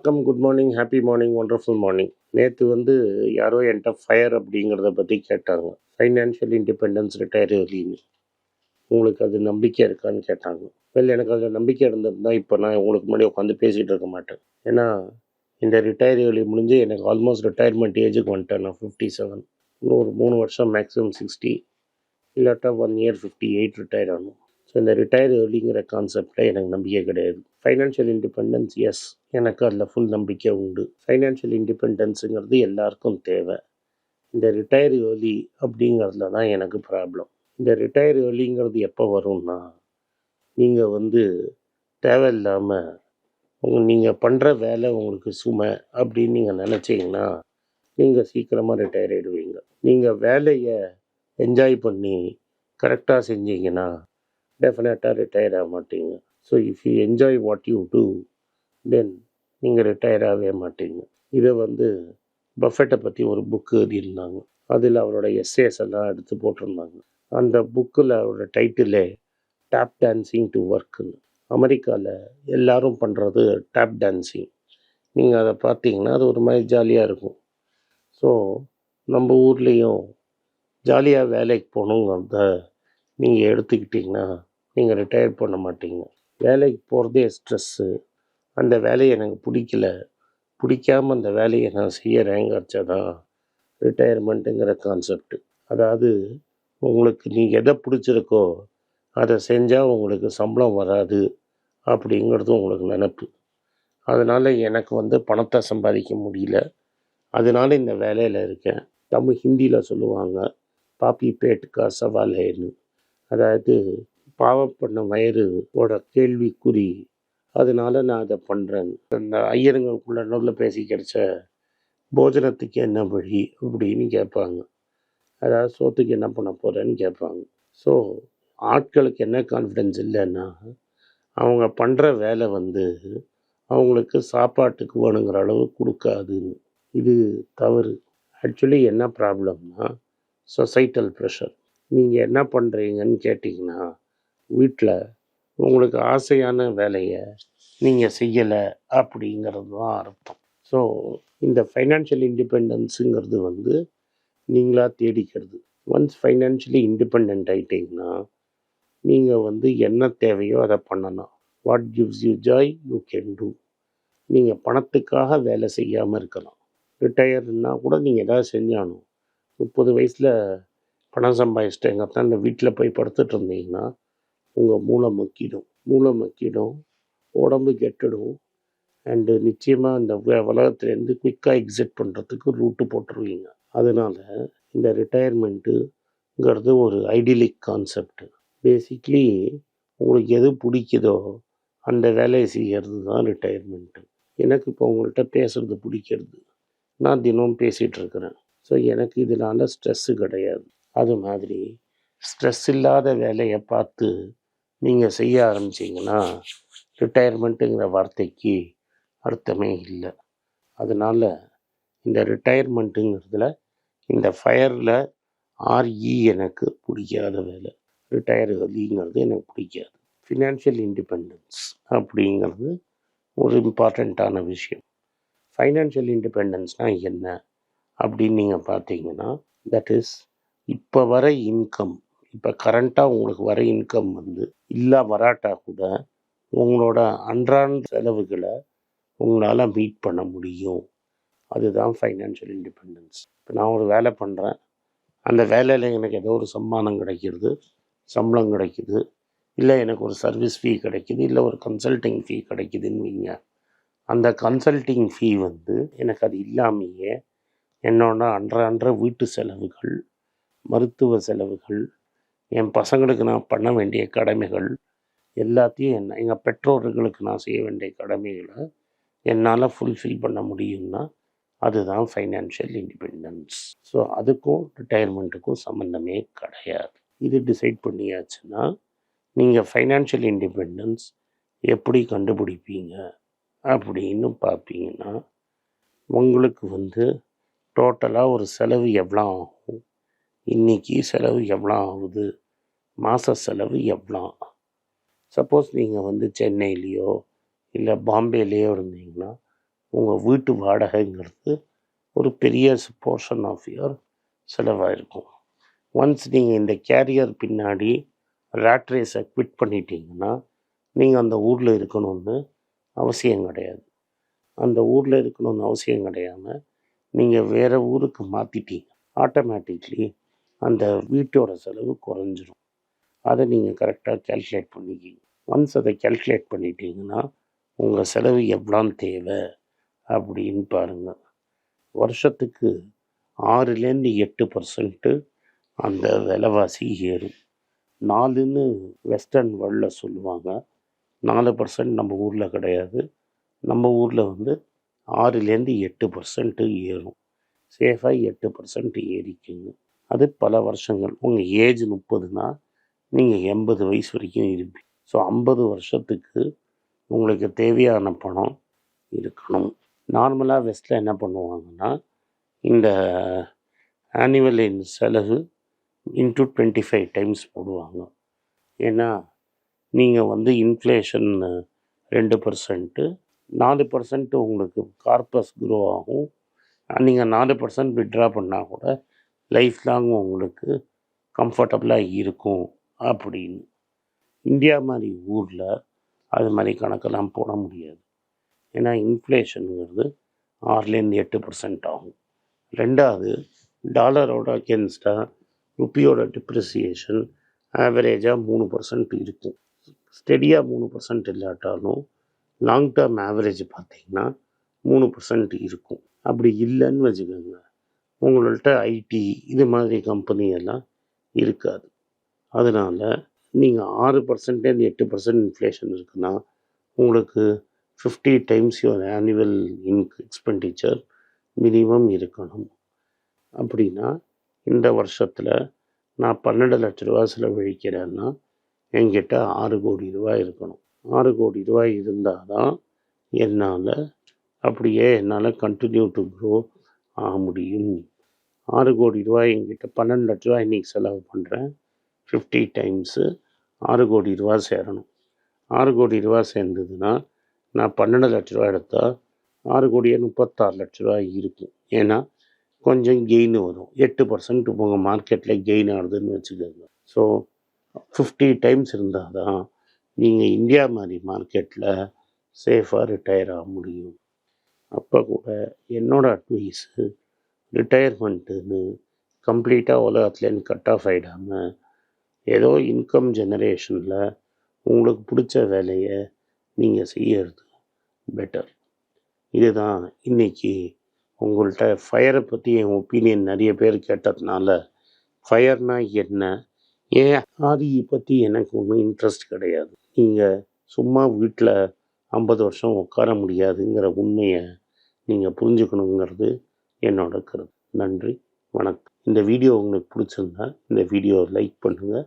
வணக்கம் good morning happy morning wonderful morning நேற்று வந்து யாரோ என்கிட்ட ஃபயர் அப்படிங்கிறத பற்றி கேட்டாங்க. ஃபைனான்ஷியல் இண்டிபெண்டன்ஸ் ரிட்டையர் ஏர்லின்னு உங்களுக்கு அது நம்பிக்கை இருக்கான்னு கேட்டாங்க. வெல் எனக்கு அதில் நம்பிக்கை இருந்திருந்தால் இப்போ நான் உங்களுக்கு முன்னாடி உட்காந்து பேசிகிட்டு இருக்க மாட்டேன். ஏன்னா இந்த ரிட்டையர் ஏர்லி முடிஞ்சு எனக்கு ஆல்மோஸ்ட் ரிட்டையர்மெண்ட் ஏஜுக்கு வந்துட்டேன் நான் ஃபிஃப்டி செவன் இன்னும் ஒரு மூணு வருஷம் மேக்ஸிமம் சிக்ஸ்டி இல்லாட்டா one year fifty eight retire ஆகணும். ஸோ இந்த ரிட்டையர் ஏர்லிங்கிற கான்செப்டில் எனக்கு நம்பிக்கை கிடையாது. ஃபைனான்ஷியல் இண்டிபெண்டன்ஸ் எஸ் எனக்கு அதில் ஃபுல் நம்பிக்கை உண்டு. ஃபைனான்ஷியல் இண்டிபெண்டன்ஸுங்கிறது எல்லாருக்கும் தேவை. இந்த ரிட்டையர் ஏர்லி அப்படிங்கிறதுல தான் எனக்கு ப்ராப்ளம் இந்த ரிட்டையர் ஏர்லிங்கிறது எப்போ வரும்னா நீங்கள் வந்து தேவையில்லாமல் நீங்கள் பண்ணுற வேலை உங்களுக்கு சுமை அப்படின்னு நீங்கள் நினச்சிங்கன்னா நீங்கள் சீக்கிரமாக ரிட்டையர் ஆகிடுவீங்க நீங்கள் வேலையை என்ஜாய் பண்ணி கரெக்டாக செஞ்சீங்கன்னா டெஃபினட்டாக ரிட்டையர் ஆக மாட்டீங்க so if you enjoy what you do then நீங்கள் ரிட்டையர் ஆகவே மாட்டீங்க. இதை வந்து பஃபெட்டை பற்றி ஒரு புக்கு எழுதியிருந்தாங்க. அதில் அவரோட எஸ்ஏஸ் எல்லாம் எடுத்து போட்டிருந்தாங்க. அந்த புக்கில் அவரோட டைட்டிலே டேப் டான்சிங் டு ஒர்க்குன்னு அமெரிக்காவில் எல்லாரும் பண்ணுறது டேப் டான்சிங் நீங்கள் அதை பார்த்தீங்கன்னா அது ஒரு மாதிரி ஜாலியாக இருக்கும். ஸோ நம்ம ஊர்லேயும் ஜாலியாக வேலைக்கு போகணுங்கிறத நீங்கள் எடுத்துக்கிட்டிங்கன்னா நீங்கள் ரிட்டையர் பண்ண மாட்டீங்க. வேலைக்கு போகிறதே ஸ்ட்ரெஸ்ஸு அந்த வேலையை எனக்கு பிடிக்கல. பிடிக்காம அந்த வேலையை நான் செய்யறேங்கிறச்ச தான் ரிட்டையர்மெண்ட்டுங்கிற கான்செப்ட் அதாவது உங்களுக்கு நீ எதை பிடிச்சிருக்கோ அதை செஞ்சால் உங்களுக்கு சம்பளம் வராது அப்படிங்கிறது உங்களுக்கு நினப்பு. அதனால் எனக்கு வந்து பணத்தை சம்பாதிக்க முடியல. அதனால் இந்த வேலையில் இருக்கேன். தமிழ் ஹிந்தியில் சொல்லுவாங்க பாப்பி பேட்டுக்கா சவால் ஹேன்னு. அதாவது பாவம் பண்ண வயிறு ஓட கேள்விக்குறி அதனால நான் அதை பண்ணுறேன் அந்த ஐயருங்களுக்குள்ள நடுவில் பேசி கிடைச்ச போஜனத்துக்கு என்ன வழி அப்படின்னு கேட்பாங்க. அதாவது சோத்துக்கு என்ன பண்ண போகிறேன்னு கேட்பாங்க. ஸோ ஆட்களுக்கு என்ன கான்ஃபிடென்ஸ் இல்லைன்னா அவங்க பண்ணுற வேலை வந்து அவங்களுக்கு சாப்பாட்டுக்கு வேணுங்கிற அளவு கொடுக்காதுன்னு. இது தவறு. ஆக்சுவலி என்ன ப்ராப்ளம்னா சொசைட்டல் ப்ரெஷர் நீங்கள் என்ன பண்ணுறீங்கன்னு கேட்டிங்கன்னா வீட்டில் உங்களுக்கு ஆசையான வேலையை நீங்கள் செய்யலை அப்படிங்கிறது தான் அர்த்தம். ஸோ இந்த ஃபைனான்ஷியல் இண்டிபெண்டன்ஸுங்கிறது வந்து நீங்களாக தேடிக்கிறது. ஒன்ஸ் ஃபைனான்ஷியலி இண்டிபெண்ட் ஆகிட்டிங்கன்னா நீங்கள் வந்து என்ன தேவையோ அதை பண்ணலாம். What gives you joy you can do நீங்கள் பணத்துக்காக வேலை செய்யாமல் இருக்கலாம். ரிட்டையர்னா கூட நீங்கள் எதாவது செஞ்சாலும் முப்பது வயசில் பணம் சம்பாதிச்சிட்டேங்க தான் இந்த வீட்டில் போய் படுத்துட்டு இருந்தீங்கன்னா உங்கள் மூளை மக்கிடும். மூளை மக்கிடும். உடம்பு கெட்டுடும். அண்டு நிச்சயமாக இந்த உலகத்துலேருந்து குயிக்காக எக்ஸிட் பண்ணுறதுக்கு ரூட்டு போட்டுருவீங்க. அதனால் இந்த ரிட்டையர்மெண்ட்டுங்கிறது ஒரு ஐடியலிக் கான்செப்ட் பேசிக்லி உங்களுக்கு எது பிடிக்குதோ அந்த வேலையை செய்கிறது தான் ரிட்டையர்மெண்ட்டு எனக்கு இப்போ உங்கள்கிட்ட பேசுகிறது பிடிக்கிறது. நான் தினமும் பேசிகிட்டு இருக்கிறேன். ஸோ எனக்கு இதனால் ஸ்ட்ரெஸ்ஸு கிடையாது. அது மாதிரி ஸ்ட்ரெஸ் இல்லாத வேலையை பார்த்து நீங்கள் செய்ய ஆரம்பிச்சிங்கன்னா ரிட்டையர்மெண்ட்டுங்கிற வார்த்தைக்கு அர்த்தமே இல்லை. அதனால் இந்த ரிட்டையர்மெண்ட்டுங்கிறதுல இந்த ஃபயரில் ஆர்இ எனக்கு பிடிக்காத வேலை. ரிட்டையர் ஏர்லிங்கிறது எனக்கு பிடிக்காது. ஃபினான்ஷியல் இண்டிபெண்டன்ஸ் அப்படிங்கிறது ஒரு இம்பார்ட்டண்ட்டான விஷயம். ஃபைனான்ஷியல் இண்டிபெண்டன்ஸ்னால் என்ன? அப்படின்னு நீங்கள் பார்த்தீங்கன்னா தட் இஸ் இப்போ வர இன்கம் இப்போ கரண்ட்டாக உங்களுக்கு வர இன்கம் வந்து இல்லை வராட்டா கூட உங்களோட அன்றாட செலவுகளை உங்களால் மீட் பண்ண முடியும். அதுதான் ஃபைனான்ஷியல் இண்டிபெண்டன்ஸ் இப்போ நான் ஒரு வேலை பண்ணுறேன் அந்த வேலையில் எனக்கு ஏதோ ஒரு சம்மானம் கிடைக்கிறது சம்பளம் கிடைக்கிது இல்லை எனக்கு ஒரு சர்வீஸ் ஃபீ கிடைக்குது இல்லை ஒரு கன்சல்டிங் ஃபீ கிடைக்குதுன்னு வைங்க. அந்த கன்சல்டிங் ஃபீ வந்து எனக்கு அது இல்லாமையே என்னோட அன்றான்ற வீட்டு செலவுகள் மருத்துவ செலவுகள் என் பசங்களுக்கு நான் பண்ண வேண்டிய கடமைகள் எல்லாத்தையும் என்ன எங்கள் பெற்றோர்களுக்கு நான் செய்ய வேண்டிய கடமைகளை என்னால் ஃபுல்ஃபில் பண்ண முடியும்னா அதுதான் ஃபைனான்ஷியல் இண்டிபெண்டன்ஸ் ஸோ அதுக்கும் ரிட்டையர்மெண்ட்டுக்கும் சம்மந்தமே கிடையாது. இது டிசைட் பண்ணியாச்சுன்னா நீங்கள் ஃபைனான்ஷியல் இண்டிபெண்டன்ஸ் எப்படி கண்டுபிடிப்பீங்க அப்படின்னு பார்ப்பீங்கன்னா உங்களுக்கு வந்து டோட்டலாக ஒரு செலவு எவ்வளோ ஆகும்? இன்றைக்கி செலவு எவ்வளோ ஆகுது? மாத செலவு எவ்வளோ? சப்போஸ் நீங்கள் வந்து சென்னையிலையோ இல்லை பாம்பேலேயோ இருந்தீங்கன்னா உங்கள் வீட்டு வாடகைங்கிறது ஒரு பெரிய போர்ஷன் ஆஃப் யுவர் செலவாக இருக்கும் ஒன்ஸ் நீங்கள் இந்த கேரியர் பின்னாடி ரேட் ரேஸை குவிட் பண்ணிட்டீங்கன்னா நீங்கள் அந்த ஊரில் இருக்கணும்னு அவசியம் கிடையாது. அந்த ஊரில் இருக்கணும்னு அவசியம் கிடையாமல் நீங்கள் வேறு ஊருக்கு மாற்றிட்டீங்க ஆட்டோமேட்டிக்லி அந்த வீட்டோட செலவு குறைஞ்சிரும். அதை நீங்கள் கரெக்டாக கேல்குலேட் பண்ணிக்கிங்க. ஒன்ஸ் அதை கேல்குலேட் பண்ணிட்டீங்கன்னா உங்கள் செலவு எவ்வளோன்னு தேவை அப்படின்னு பாருங்கள் வருஷத்துக்கு ஆறுலேருந்து எட்டு பர்சன்ட்டு அந்த விலைவாசி ஏறும். நாலுன்னு வெஸ்டர்ன் வேர்ல்டில் சொல்லுவாங்க. நாலு பர்சன்ட் நம்ம ஊரில் கிடையாது. நம்ம ஊரில் வந்து ஆறுலேருந்து எட்டு பர்சன்ட்டு ஏறும். சேஃபாக எட்டு பர்சன்ட் ஏறிக்குங்க. அது பல வருஷங்கள். உங்கள் ஏஜ் முப்பதுனா நீங்கள் எண்பது வயசு வரைக்கும் இருப்பீங்க. ஸோ ஐம்பது வருஷத்துக்கு உங்களுக்கு தேவையான பணம் இருக்கணும். நார்மலாக வெஸ்ட்டில் என்ன பண்ணுவாங்கன்னா இந்த ஆனுவல் செலவு இன்ட்டு டுவெண்ட்டி ஃபைவ் டைம்ஸ் போடுவாங்க. ஏன்னா நீங்கள் வந்து இன்ஃப்ளேஷன் ரெண்டு பர்சன்ட்டு நாலு பர்சன்ட் உங்களுக்கு கார்பஸ் க்ரோ ஆகும். நீங்கள் நாலு பர்சன்ட் விட்ரா பண்ணால் கூட லைஃப் லாங் உங்களுக்கு கம்ஃபர்டபுளாக இருக்கும். அப்படின்னு. இந்தியா மாதிரி ஊரில் அது மாதிரி கணக்கெல்லாம் போட முடியாது. ஏன்னா இன்ஃப்ளேஷனுங்கிறது ஆறுலேருந்து எட்டு பர்சன்ட் ஆகும். ரெண்டாவது டாலரோட அகேன்ஸ்டாக ருப்பியோட டிப்ரிசியேஷன் ஆவரேஜாக மூணு பர்சன்ட் இருக்கும். ஸ்டெடியாக மூணு பர்சன்ட் இல்லாட்டாலும் லாங் டேர்ம் ஆவரேஜ் பார்த்தீங்கன்னா மூணு பர்சன்ட் இருக்கும். அப்படி இல்லைன்னு வச்சுக்கோங்க. உங்கள்கிட்ட ஐடி இது மாதிரி கம்பெனி எல்லாம் இருக்காது. அதனால் நீங்கள் ஆறு பர்சன்டேருந்து எட்டு பர்சன்ட் இன்ஃப்ளேஷன் இருக்குன்னா உங்களுக்கு fifty times your annual income expenditure minimum இருக்கணும். அப்படின்னா இந்த வருஷத்தில் நான் பன்னெண்டு லட்ச ரூபா செலவழிக்கிறேன்னா என்கிட்ட ஆறு கோடி ரூபாய் இருக்கணும். ஆறு கோடி ரூபாய் இருந்தால் தான் என்னால் அப்படியே என்னால் கண்டினியூ டு க்ரோ ஆக முடியும். ஆறு கோடி ரூபாய் என்கிட்ட பன்னெண்டு லட்ச ரூபாய் இன்றைக்கி செலவு பண்ணுறேன் ஃபிஃப்டி டைம்ஸு ஆறு கோடி ரூபா சேரணும். ஆறு கோடி ரூபா சேர்ந்ததுன்னா நான் பன்னெண்டு லட்ச ரூபா எடுத்தால் ஆறு கோடியே முப்பத்தாறு லட்ச ரூபா இருக்கும். ஏன்னா கொஞ்சம் கெயின் வரும். எட்டு பர்சன்ட் உங்கள் மார்க்கெட்டில் கெயின் ஆகுதுன்னு வச்சுக்கோங்க. ஸோ ஃபிஃப்டி டைம்ஸ் இருந்தால் தான் நீங்கள் இந்தியா மாதிரி மார்க்கெட்டில் சேஃபாக ரிட்டையர் ஆக முடியும். அப்போ கூட என்னோடய அட்வைஸு ரிட்டையர்மெண்ட்டுன்னு கம்ப்ளீட்டாக உலகத்துலேருந்து கட் ஆஃப் ஆகிடாமல் ஏதோ இன்கம் ஜெனரேஷனில் உங்களுக்கு பிடிச்ச வேலையை நீங்கள் செய்யறது பெட்டர் இதுதான் இன்னைக்கு உங்கள்கிட்ட ஃபயரை பற்றி என் ஒப்பீனியன் நிறைய பேர் கேட்டதுனால ஃபயர்னால் என்ன? ஏன் ஆதியை பற்றி எனக்கு ஒன்றும் இன்ட்ரெஸ்ட் கிடையாது. நீங்கள் சும்மா வீட்டில் ஐம்பது வருஷம் உட்கார முடியாதுங்கிற உண்மையை நீங்கள் புரிஞ்சுக்கணுங்கிறது என்னோட கருத்து. நன்றி வணக்கம். இந்த வீடியோ உங்களுக்கு பிடிச்சிருந்தா இந்த வீடியோ லைக் பண்ணுங்கள்